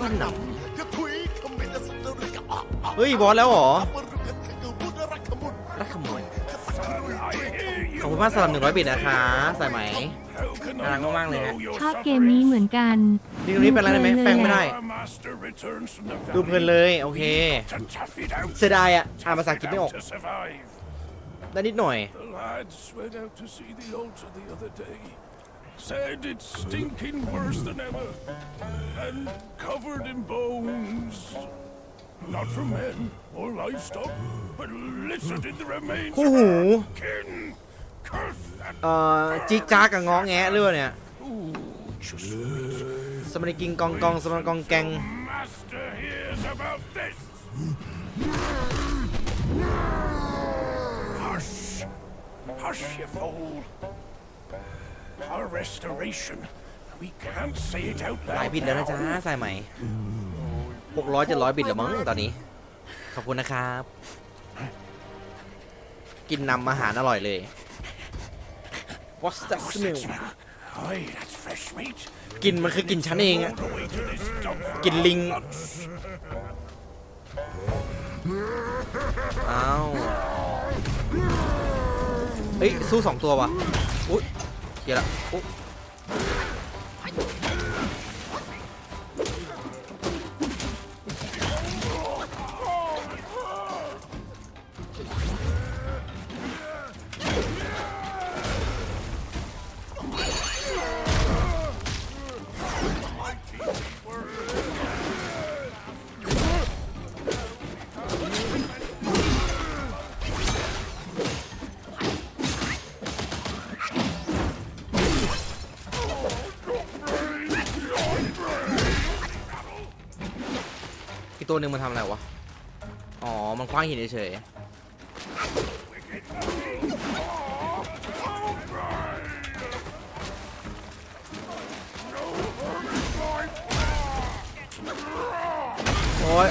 ปั้นหนกระถุยขมิ้นสัตว์เรียกอะอะำเฮ้ยบอสแล้วเหรอปรุกกระถือบุญรักขมุนรักขโมยขอบคุณมากสำหรับหนึ่งร้อยบิตนะคะสายไหมน่ารักมากๆเลยฮะชอบเกมนี้เหมือนกันนี่ตรงนี้เป็นอะไรได้ไหมแปลงไม่ได้ ดูเพลินเลยโอเค เสียดายอะอ่านภาษาอังกฤษไม่ออกได้นิดหน่อย The lads went out to see the altar the other day. Said it's stinking worse than ever. And covered in bones. Not from men or livestock, but littered in the remains คู่ of หู kin. Curse that เอ่อจิกจ้ากกับง้อแงะเรื่องเนี่ย Ooh, just สมัยกิงกองกองสมัยกองแกง master hears about this. Hush, hush, you fool. Our restoration. We can't say it out หลาย loud บิตแล้วนะ now. จ๊ะสายไหมหกร้อยเจ็ดร้อยบิตแล้วมั้งตอนนี้ ขอบคุณนะครับ กินนำอาหารอร่อยเลย What's that What's smell that smell? Aye, that's fresh meat. กินมันคือกินฉันเองอะ All the way to this dump. กินลิงอ้าวเฮ้ยสู้สองตัววะอุ๊ย เดี๋ย อีกตัวหนึ่งมันทำอะไรวะ อ๋อ มันคว้างหินเฉยโอ้ย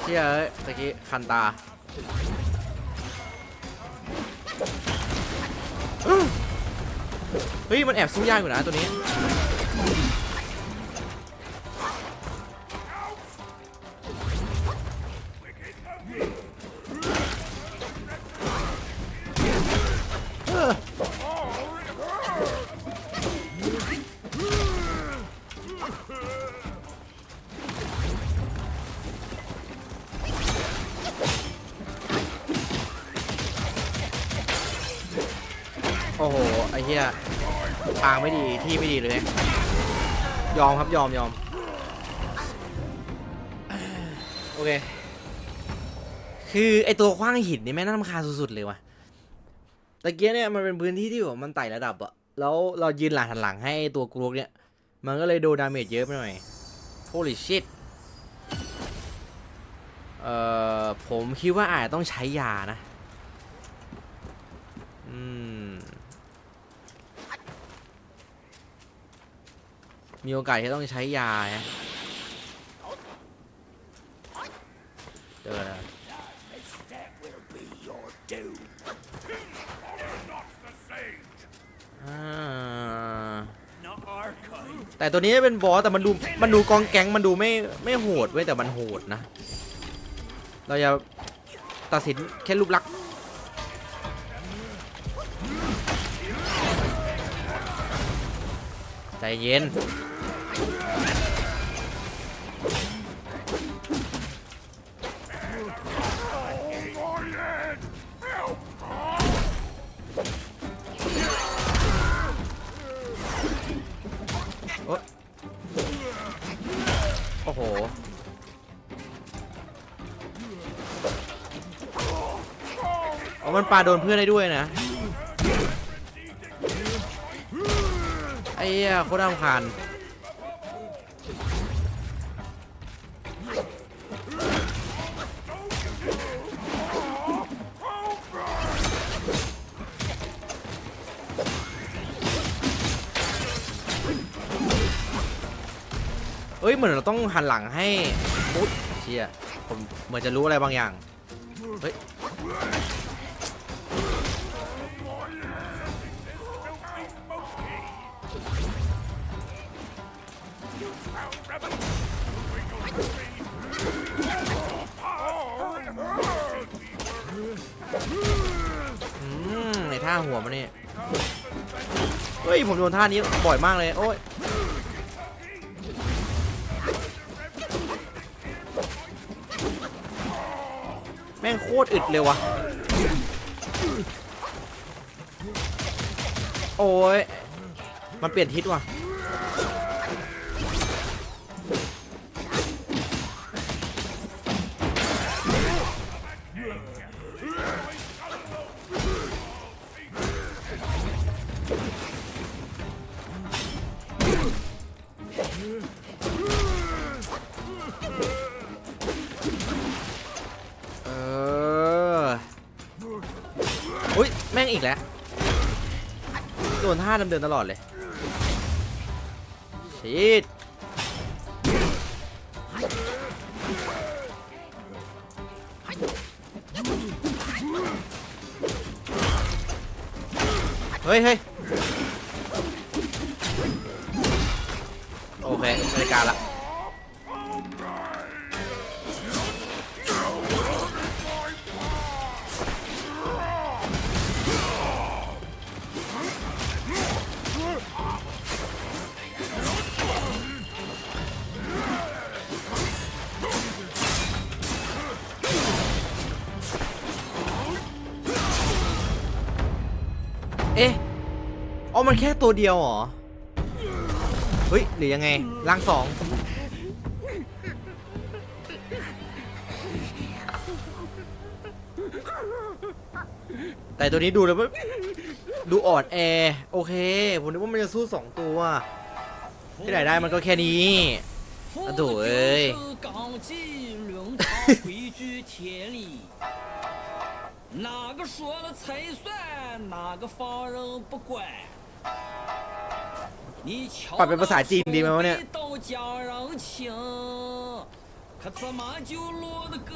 เชี่ยเอ้ยตะกี้คันตาเฮ้ย มันแอบสู้ยากอยู่นะตัวนี้ อ้โห ไอ้เหี้ยทางไม่ดี ที่ไม่ดีเลยยอมครับ ยอมยอม โอเค คือไอตัวคว้างหินนี่แม่งน่ารำคาญสุดๆเลยว่ะตะเกียเนี่ยมันเป็นพื้นที่ที่แบบมันไต่ระดับอะแล้วเรายืนหลังหันหลังให้ตัวกรูกเนี่ย มันก็เลยโดนดาเมจเยอะไปหน่อย holy shit เอ่อ ผมคิดว่าอาจจะต้องใช้ยานะ อืม มีโอกาสที่ต้องใช้ยาฮะเจอแล้ว That will be your doom. Not the sage. อ่า Not our kind. แต่ตัวนี้เป็นบอสแต่มันดูมันดูกองแก๊งมันดูไม่ไม่โหดเว้ยแต่มันโหดนะ เราจะตัดสินแค่รูปลักษณ์ใจเย็น โอ้โห อ๋อ มันปาโดนเพื่อนได้ด้วยนะ ไอ้เหี้ยโคตรรำคาญ ยเหมือนเราต้องหันหลังให้อุ๊ยเชี่ยผมเหมือนจะรู้อะไรบางอย่างเฮ้ย Rebel! อืมในท่าหัวมันนี่เฮ้ยผมโดนท่านี้บ่อยมากเลยโอ้ย แม่งโคตรอึดเลยวะโอ้ย มันเปลี่ยนทิศว่ะเอีกแล้ว โดนท่าเดิมๆตลอดเลยชีดเฮ้ยเฮ้ยโอเคบริการละ เอ๊ะอ๋อมันแค่ตัวเดียวเหรอ เฮ้ยหรือยังไงร่างสอง แต่ตัวนี้ดูแล้วดูอ่อนแอ โอเค ผมนึกว่ามันจะสู้สองตัว ที่ไหนได้มันก็แค่นี้อะโถเอ้ย 说了才算，哪个放人不管？你瞧，一刀讲人情，可怎么就落个？